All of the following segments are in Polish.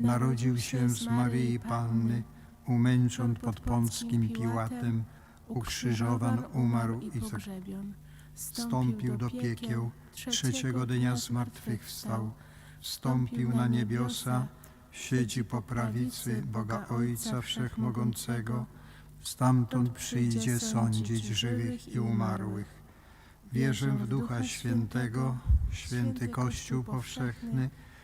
narodził się z Maryi Panny, umęczon pod Pąckim Piłatem, ukrzyżowan, umarł i pogrzebion. wstąpił do piekieł, trzeciego dnia zmartwychwstał, wstąpił na niebiosa, siedzi po prawicy Boga Ojca Wszechmogącego, stamtąd przyjdzie sądzić żywych i umarłych. Wierzę w Ducha Świętego, święty Kościół powszechny,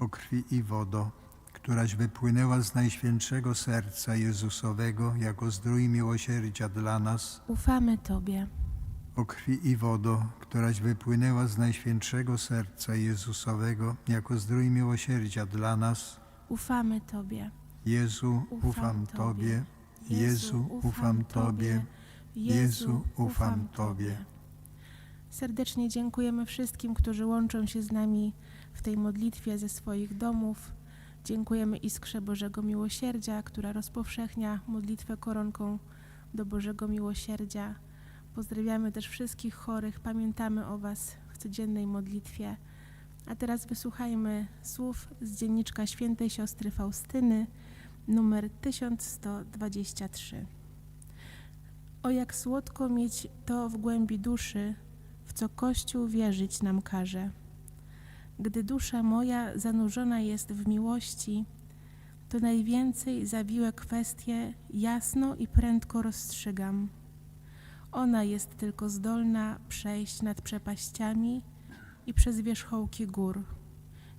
O krwi i wodo, któraś wypłynęła z najświętszego serca Jezusowego jako zdrój miłosierdzia dla nas, Ufamy Tobie. o krwi i wodo, któraś wypłynęła z najświętszego serca Jezusowego jako zdrój miłosierdzia dla nas, Ufamy Tobie. Jezu, ufam Tobie, Jezu, ufam Tobie, Jezu, ufam Tobie. Serdecznie dziękujemy wszystkim, którzy łączą się z nami w tej modlitwie ze swoich domów. Dziękujemy Iskrze Bożego Miłosierdzia, która rozpowszechnia modlitwę koronką do Bożego Miłosierdzia. Pozdrawiamy też wszystkich chorych, pamiętamy o Was w codziennej modlitwie. A teraz wysłuchajmy słów z dzienniczka świętej siostry Faustyny, numer 1123. O jak słodko mieć to w głębi duszy, w co Kościół wierzyć nam każe. Gdy dusza moja zanurzona jest w miłości, to najwięcej zawiłe kwestie jasno i prędko rozstrzygam. Ona jest tylko zdolna przejść nad przepaściami i przez wierzchołki gór.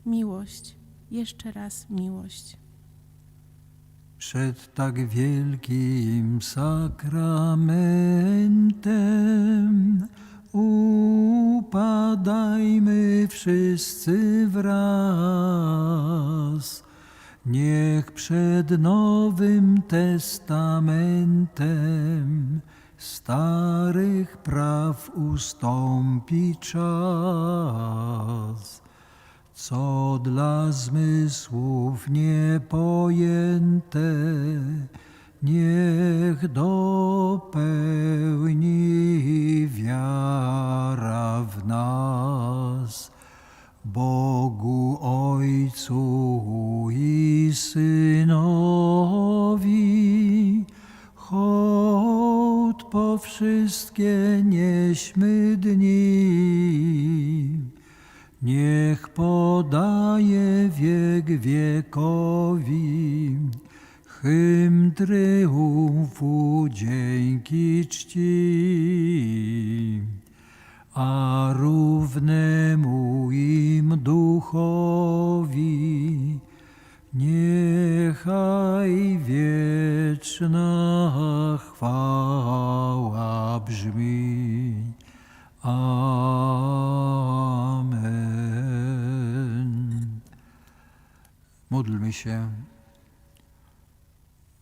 Miłość, jeszcze raz miłość. Przed tak wielkim sakramentem upadajmy wszyscy wraz. Niech przed Nowym Testamentem starych praw ustąpi czas co dla zmysłów niepojęte, niech dopełni wiara w nas. Bogu Ojcu i Synowi, hołd po wszystkie nieśmy dni. Niech podaje wiek wiekowi, hymn triumfu dzięki czci a równemu im duchowi niechaj wieczna chwała brzmi. Amen. Módlmy się.